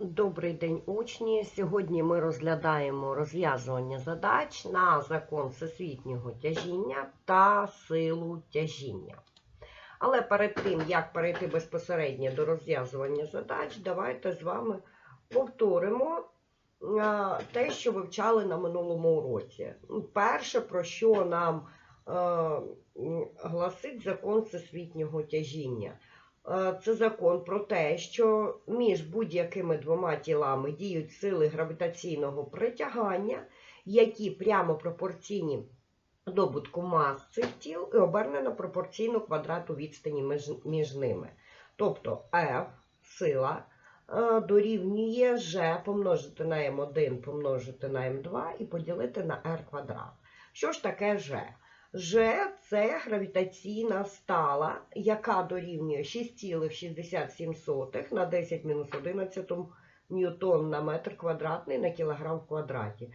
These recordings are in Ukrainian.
Добрий день, учні! Сьогодні ми розглядаємо розв'язування задач на закон всесвітнього тяжіння та силу тяжіння. Але перед тим, як перейти безпосередньо до розв'язування задач, давайте з вами повторимо те, що вивчали на минулому уроці. Перше, про що нам е, гласить закон всесвітнього тяжіння. Е, Це закон про те, що між будь-якими двома тілами діють сили гравітаційного притягання, які прямо пропорційні добутку мас цих тіл і обернено пропорційно квадрату відстані між, ними. Тобто F сила е, дорівнює G помножити на m1 помножити на m2 і поділити на r квадрат. Що ж таке G? G – це гравітаційна стала, яка дорівнює 6,67 на 10 мінус 11 ньютон на метр квадратний на кілограм в квадраті.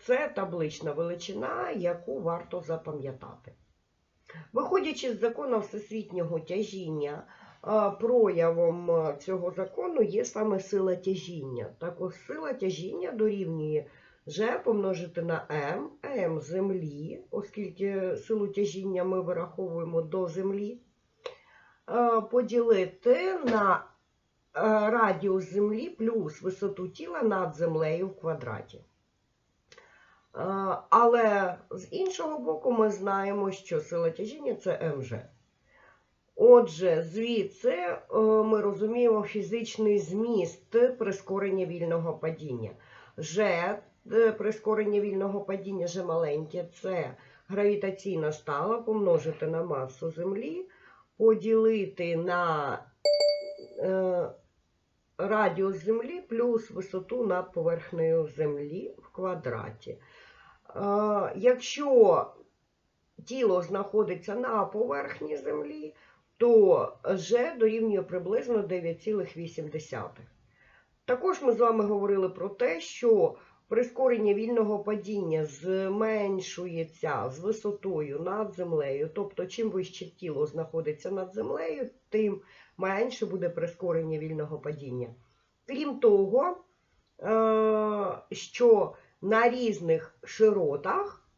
Це таблична величина, яку варто запам'ятати. Виходячи з закону всесвітнього тяжіння, проявом цього закону є саме сила тяжіння. Так ось сила тяжіння дорівнює G помножити на m, m землі, оскільки силу тяжіння ми вираховуємо до землі, е, поділити на е, радіус землі плюс висоту тіла над землею в квадраті. Е, Але з іншого боку, ми знаємо, що сила тяжіння це МЖ. Отже, звідси ми розуміємо фізичний зміст прискорення вільного падіння. Е, прискорення вільного падіння G маленьке це гравітаційна стала помножити на масу Землі, поділити на е, радіус Землі плюс висоту над поверхнею Землі в квадраті. Е, якщо тіло знаходиться на поверхні Землі, то G дорівнює приблизно 9,8. Також ми з вами говорили про те, що прискорення вільного падіння зменшується з висотою над землею. Тобто, чим вище тіло знаходиться над землею, тим менше буде прискорення вільного падіння. Крім того, е, що на різних широтах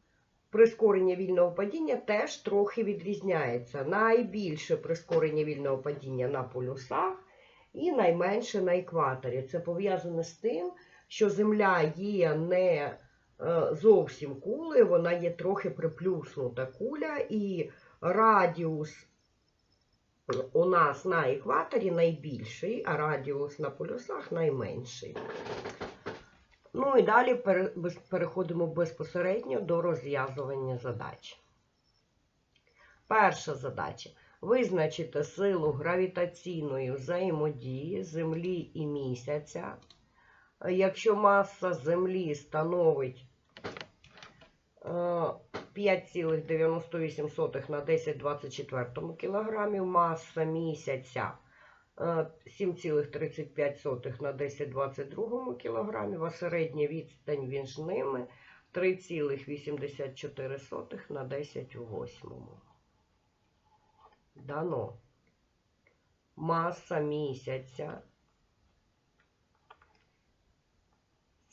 прискорення вільного падіння теж трохи відрізняється. Найбільше прискорення вільного падіння на полюсах і найменше на екваторі. Це пов'язано з тим, що Земля є не е, зовсім кулею, вона є трохи приплюснута куля, і радіус у нас на екваторі найбільший, а радіус на полюсах найменший. Ну і далі переходимо безпосередньо до розв'язування задач. Перша задача. Визначити силу гравітаційної взаємодії Землі і місяця. Якщо маса Землі становить е, 5,98 на 10,24 кг, маса місяця е, 7,35 на 10,22 кг, а середня відстань між ними 3,84 на 10,8. Дано. Маса місяця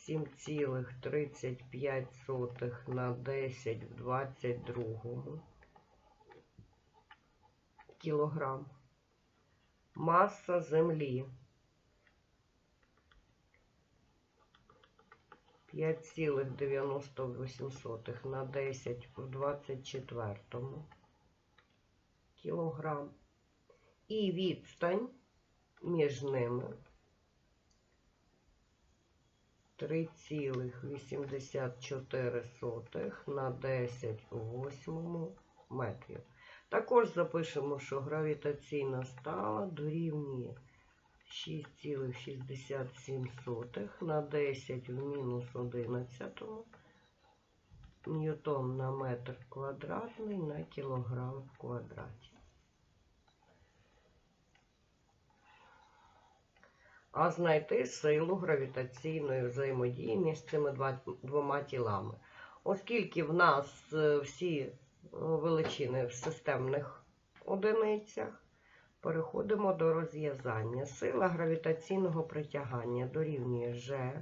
7,35 на 10 в 22 кілограм. Маса землі 5,98 на 10 в 24 кілограм. І відстань між ними 3,84 на 10 у 8 метрів. Також запишемо, що гравітаційна стала дорівнює 6,67 на 10 в мінус 11 ньютон на метр квадратний на кілограм в квадраті. А знайти силу гравітаційної взаємодії між цими двома тілами. Оскільки в нас е, всі е, величини в системних одиницях, Переходимо до розв'язання. Сила гравітаційного притягання дорівнює G,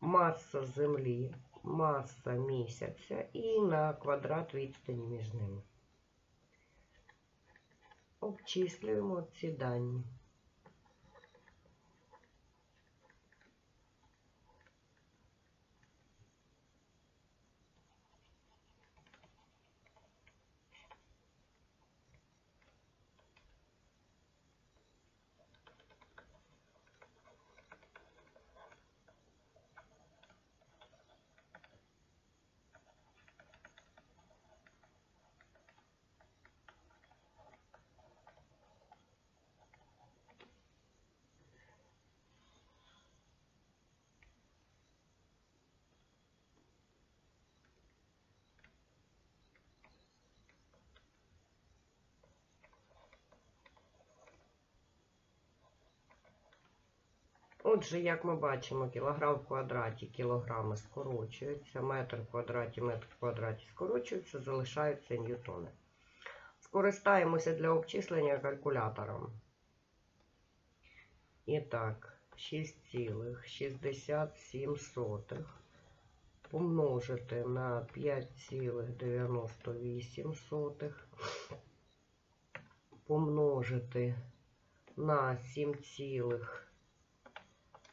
маса Землі, маса місяця і на квадрат відстані між ними. Обчислюємо ці дані. Отже, як ми бачимо, кілограм в квадраті кілограми скорочуються, метр в квадраті, метр в квадраті скорочуються, залишаються ньютони. Скористаємося для обчислення калькулятором. І так, 6,67 помножити на 5,98 помножити на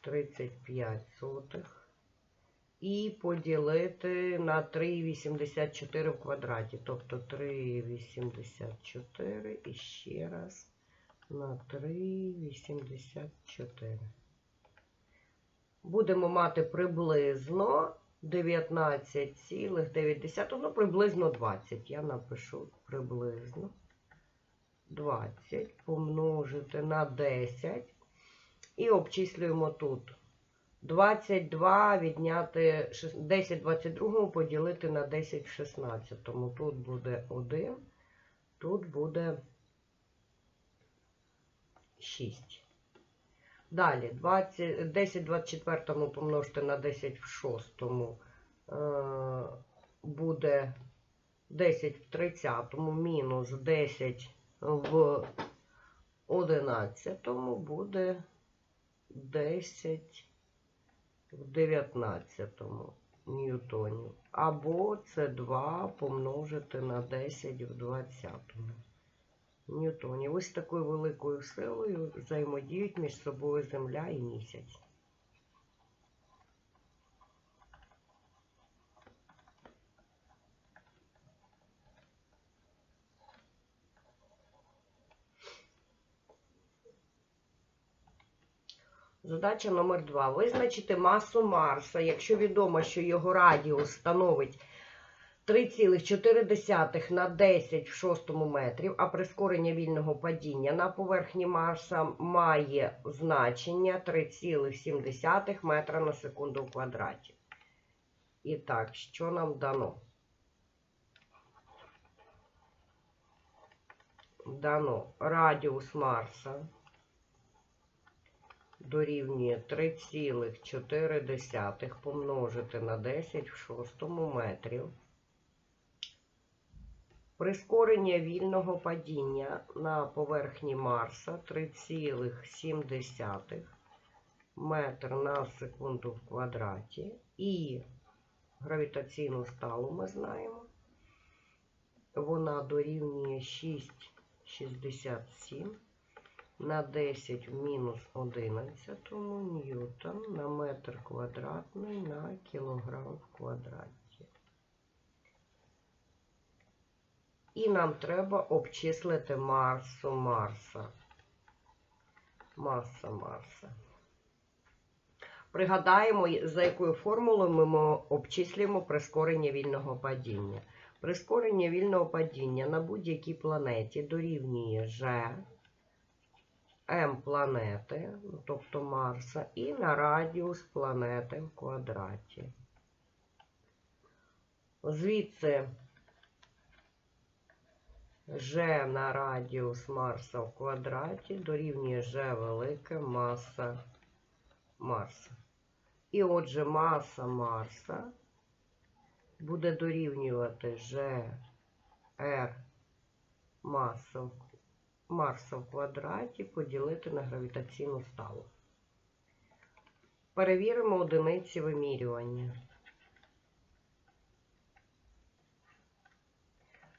7,35 сотих і поділити на 3,84 в квадраті. Тобто 3,84 і ще раз на 3,84. Будемо мати приблизно 19,9, ну приблизно 20. Я напишу приблизно 20 помножити на 10 і обчислюємо тут. 22 відняти 10 22 поділити на 10 в 16. Тут буде 1, тут буде 6. Далі 20, 10 24 помножити на 10 в 6 е, буде 10 в 30 мінус 10 в 11 буде 10 в 19 ньютонів. Або це 2 помножити на 10 в 20 ньютонів. Ось такою великою силою взаємодіють між собою Земля і місяць. Задача номер 2. Визначити масу Марса, якщо відомо, що його радіус становить 3,4 на 10 в 6 метрів, а прискорення вільного падіння на поверхні Марса має значення 3,7 метра на секунду в квадраті. І так, що нам дано? Дано радіус Марса дорівнює 3,4 помножити на 10 в 6 метрів. Прискорення вільного падіння на поверхні Марса 3,7 метр на секунду в квадраті. І гравітаційну сталу ми знаємо. Вона дорівнює 6,67 на 10 в мінус 11 ньютон на метр квадратний на кілограм в квадраті. І нам треба обчислити масу Марса. Маса Марса. Пригадаємо, за якою формулою ми обчислюємо прискорення вільного падіння. Прискорення вільного падіння на будь-якій планеті дорівнює G М планети, тобто Марса, і на радіус планети в квадраті. Звідси G на радіус Марса в квадраті дорівнює G велике маса Марса. І отже, маса Марса буде дорівнювати G R маса в Марса в квадраті поділити на гравітаційну ставу. Перевіримо одиниці вимірювання.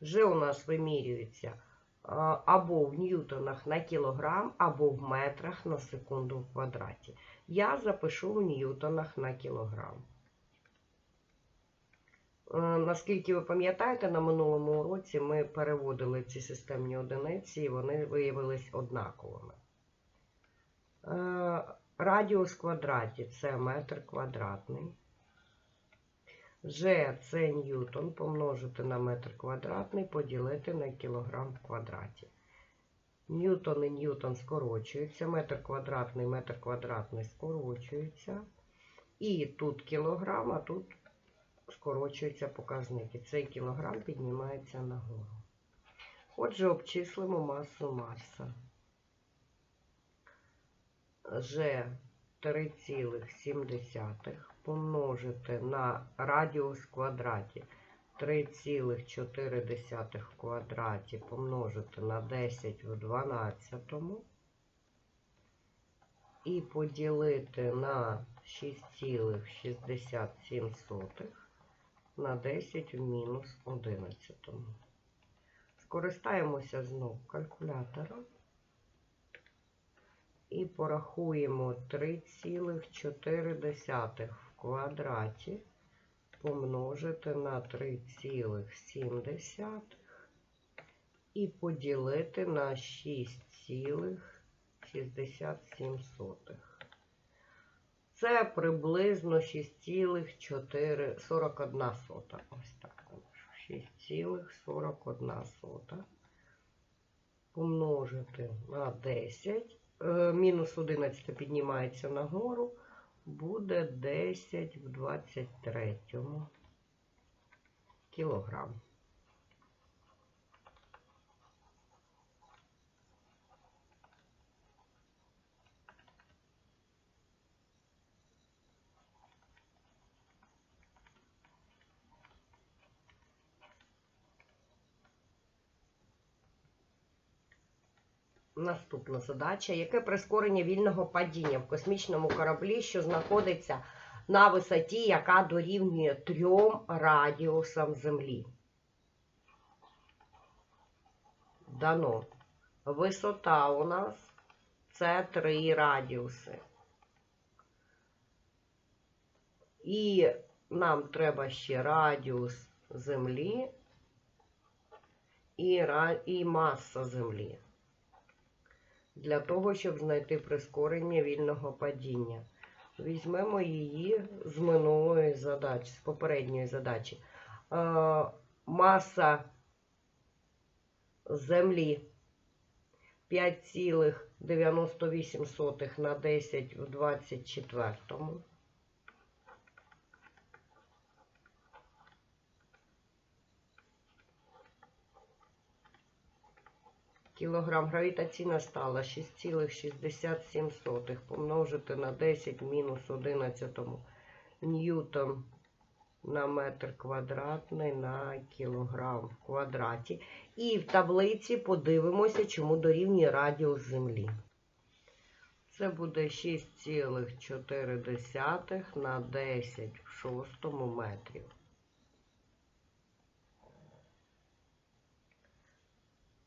G у нас вимірюється або в ньютонах на кілограм, або в метрах на секунду в квадраті. Я запишу в ньютонах на кілограм. Е, Наскільки ви пам'ятаєте, на минулому уроці ми переводили ці системні одиниці, і вони виявились однаковими. Е, Радіус квадраті це метр квадратний. G це ньютон помножити на метр квадратний, поділити на кілограм в квадраті. Ньютон і ньютон скорочуються, метр квадратний, метр квадратний скорочуються. І тут кілограм, а тут скорочуються показники. Цей кілограм піднімається нагору. Отже, обчислимо масу Марса. G 3,7 помножити на радіус в квадраті 3,4 в квадраті помножити на 10 в 12 і поділити на 6,67 на 10 в мінус 11. Скористаємося знов калькулятором і порахуємо 3,4 в квадраті помножити на 3,7 і поділити на 6,67. Це приблизно 6,41. Ось так. 6,41 помножити на 10. Е, Мінус 11 піднімається нагору. Буде 10 в 23 кілограм. Наступна задача. Яке прискорення вільного падіння в космічному кораблі, що знаходиться на висоті, яка дорівнює трьом радіусам Землі? Дано. Висота у нас це три радіуси. І нам треба ще радіус Землі і, маса Землі для того, щоб знайти прискорення вільного падіння. Візьмемо її з минулої задачі, з попередньої задачі. Е, маса Землі 5,98 на 10 в 24. Кілограм гравітаційна стала 6,67 помножити на 10 мінус 11 ньютон на метр квадратний на кілограм в квадраті. І в таблиці подивимося, чому дорівнює радіус Землі. Це буде 6,4 на 10 в шостому метрів.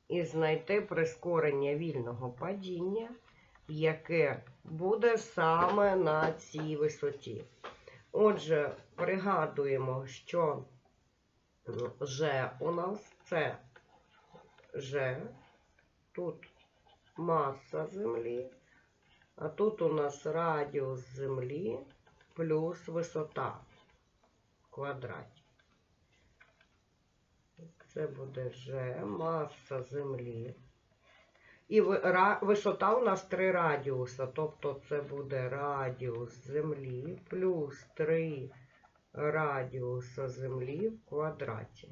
І знайти прискорення вільного падіння, яке буде саме на цій висоті. Отже, пригадуємо, що G у нас це G, тут маса Землі, а тут у нас радіус Землі плюс висота в квадраті. Це буде G, маса Землі. І висота у нас 3 радіуса, тобто це буде радіус Землі плюс 3 радіуса Землі в квадраті.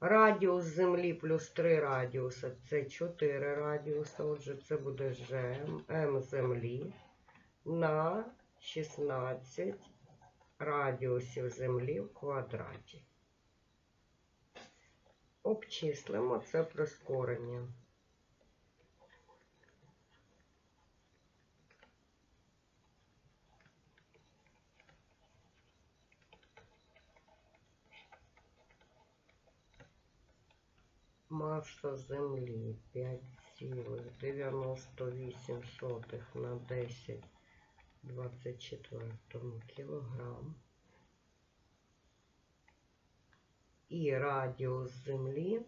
Радіус Землі плюс 3 радіуса це 4 радіуса. Отже, це буде G, М Землі на 16 радіусів Землі в квадраті. Обчислимо це прискорення. Маса Землі 5,98 на 10 24 кілограм. І радіус Землі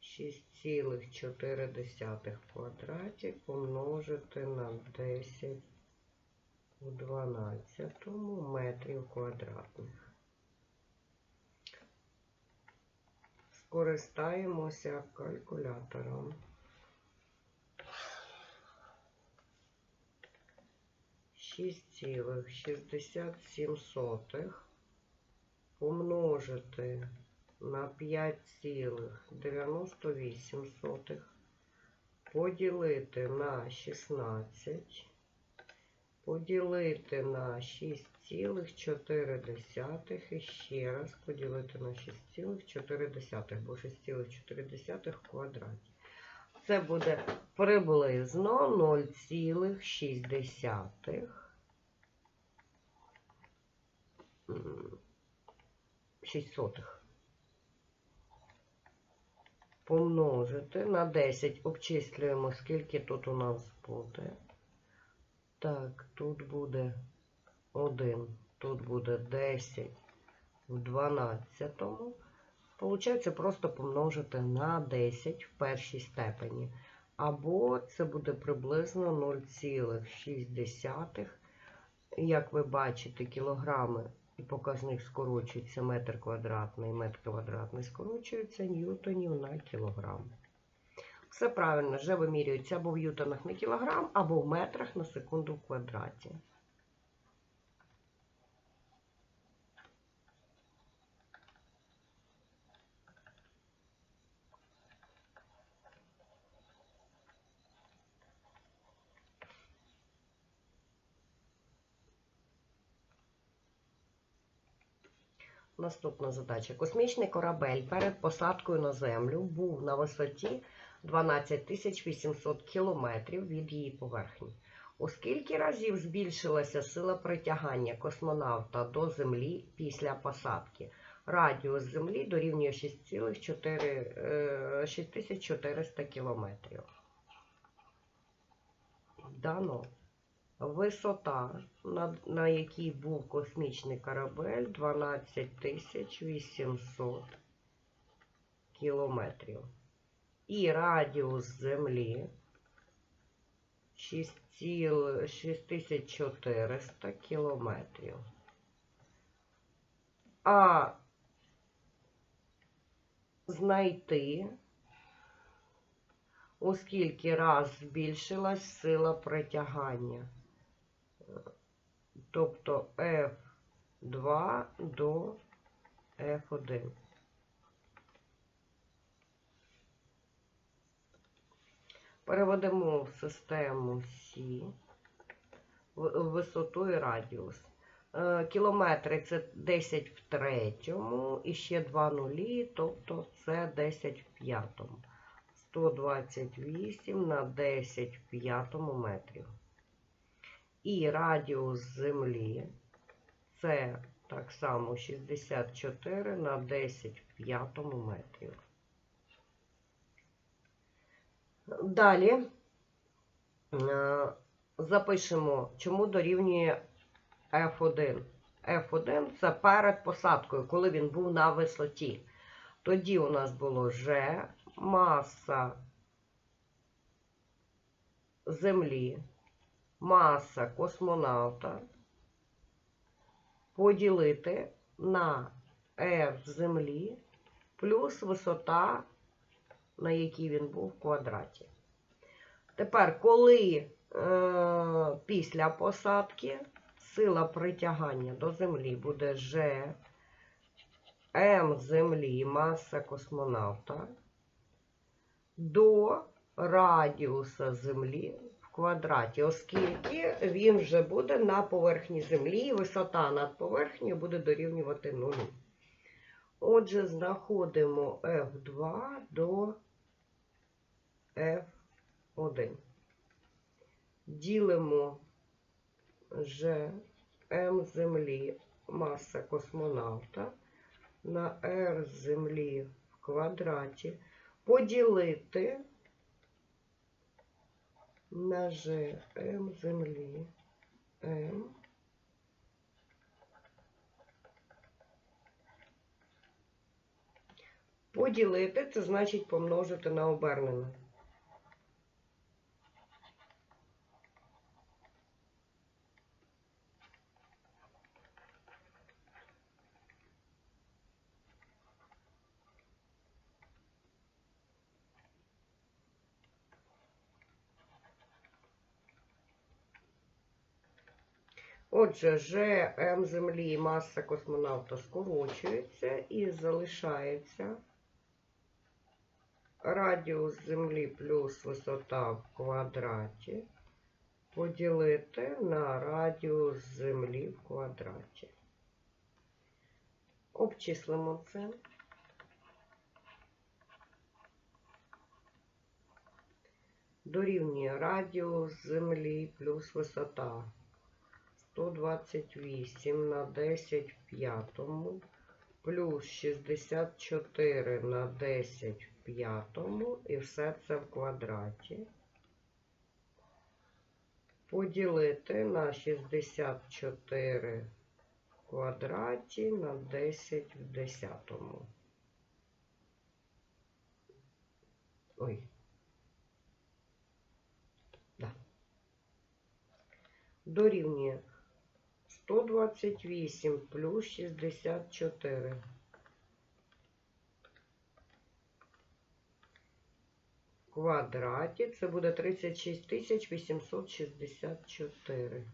шість цілих чотири десятих в квадраті помножити на 10 у 12 метрів квадратних. Скористаємося калькулятором. Шість цілих шістдесят сім сотих помножити на п'ять цілих дев'яносто вісім сотих поділити на шістнадцять поділити на 6,4 і ще раз поділити на 6,4, бо 6,4 в квадраті. Це буде приблизно 0,6 м, 6 сотих. Помножити на 10. Обчислюємо, скільки тут у нас буде. Так, тут буде 1, тут буде 10 в 12. Получається просто помножити на 10 в першій степені. Або це буде приблизно 0,6. Як ви бачите, кілограми і показник скорочується метр квадратний, метр квадратний скорочується ньютонів на кілограм. Все правильно, вже вимірюється або в ньютонах на кілограм, або в метрах на секунду в квадраті. Наступна задача. Космічний корабель перед посадкою на Землю був на висоті 12 800 кілометрів від її поверхні. У скільки разів збільшилася сила притягання космонавта до Землі після посадки? Радіус Землі дорівнює 6,4 е, 6400 кілометрів. Дано. Висота, на, на якій був космічний корабель, 12 800 кілометрів. І радіус Землі 6400 кілометрів. А знайти, у скільки раз збільшилась сила притягання. Тобто F2 до F1. Переведемо в систему Сі висоту і радіус. Е, Кілометри це 10 в третьому і ще 2 нулі, тобто це 10 в п'ятому. 128 на 10 в п'ятому метрів. І радіус Землі це так само 64 на 10 в п'ятому метрів. Далі е, запишемо, чому дорівнює F1. F1 це перед посадкою, коли він був на висоті. Тоді у нас було G, маса Землі, маса космонавта поділити на F Землі плюс висота, на якій він був в квадраті. Тепер, коли е, після посадки сила притягання до Землі буде G, М Землі, маса космонавта, до радіуса Землі квадраті, оскільки він вже буде на поверхні землі, і висота над поверхнею буде дорівнювати нулю. Отже, знаходимо F2 до F1. Ділимо G М землі, маса космонавта на R землі в квадраті поділити на G М землі М Поділити це значить помножити на обернене. Отже, ЖМ землі і маса космонавта скорочується і залишається радіус землі плюс висота в квадраті поділити на радіус землі в квадраті. Обчислимо це. Дорівнює радіус землі плюс висота 128 на 10 в п'ятому плюс 64 на 10 в п'ятому і все це в квадраті. Поділити на 64 в квадраті на 10 в десятому. Ой. Дорівнює 128 плюс 64. В квадраті це буде 36 864.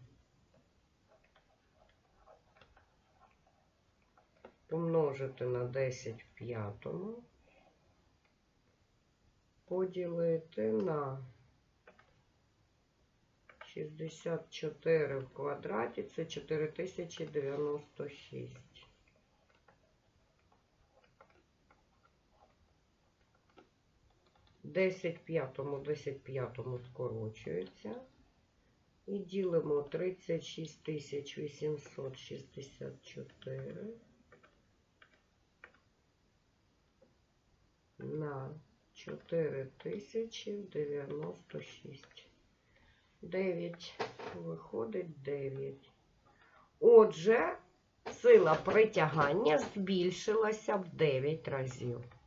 Помножити на 10 в п'ятому. Поділити на 64 в квадраті це 4096. Десять п'ятому, десять п'ятому скорочується. І ділимо 36 тисяч 864 на 4096. 9. Виходить 9. Отже, сила притягання збільшилася в 9 разів.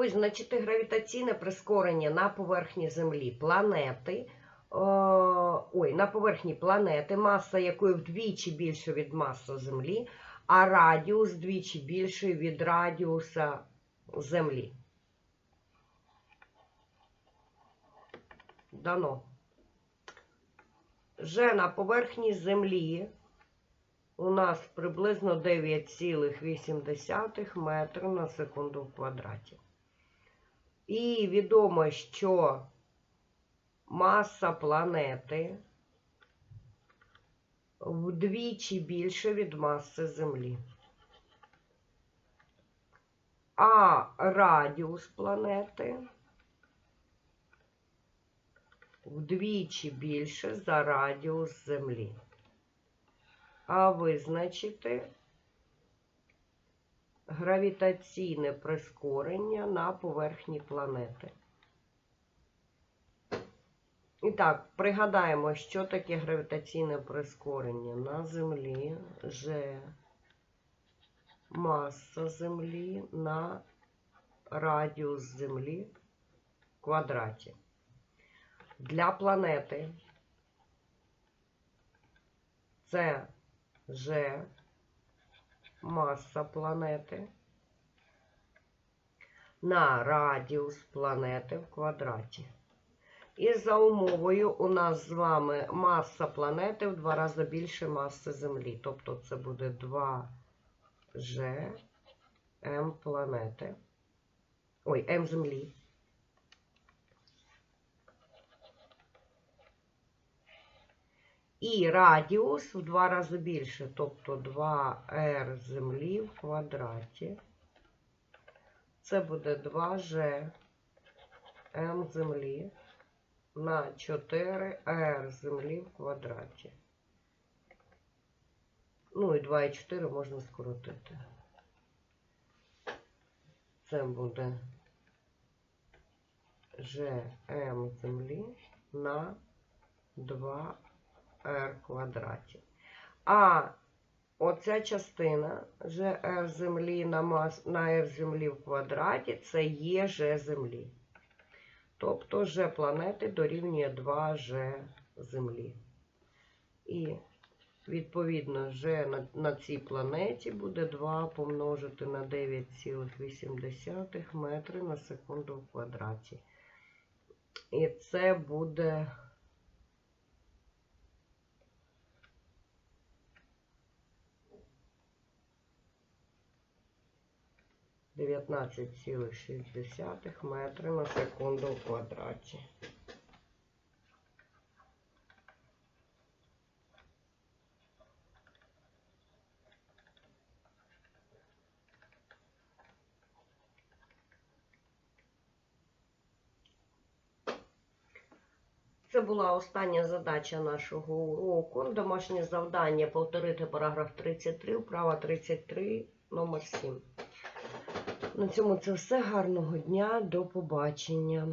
Визначити гравітаційне прискорення на поверхні Землі планети. е, Ой, на поверхні планети, маса якої вдвічі більше від маси Землі, а радіус вдвічі більший від радіуса Землі. Дано. Вже на поверхні Землі у нас приблизно 9,8 метра на секунду в квадраті. І відомо, що маса планети вдвічі більше від маси Землі. А радіус планети вдвічі більше за радіус Землі. А визначити гравітаційне прискорення на поверхні планети. І так, пригадаємо, що таке гравітаційне прискорення на Землі G маса Землі на радіус Землі в квадраті. Для планети це G маса планети на радіус планети в квадраті. І за умовою у нас з вами маса планети в два рази більше маси Землі. Тобто це буде 2G М планети. Ой, М Землі. І радіус в два рази більше, тобто 2r землі в квадраті. Це буде 2g m землі на 4r землі в квадраті. Ну і 2 і 4 можна скоротити. Це буде gm землі на 2 r квадраті. А оця частина GR землі на, мас, на R землі в квадраті це є G землі. Тобто G планети дорівнює 2G землі. І відповідно G на, на цій планеті буде 2 помножити на 9,8 метри на секунду в квадраті. І це буде. Дев'ятнадцять цілих шість десятих метри на секунду в квадраті. Це була остання задача нашого уроку. Домашнє завдання повторити параграф 33, вправа 33, номер 7. На цьому це все. Гарного дня, до побачення.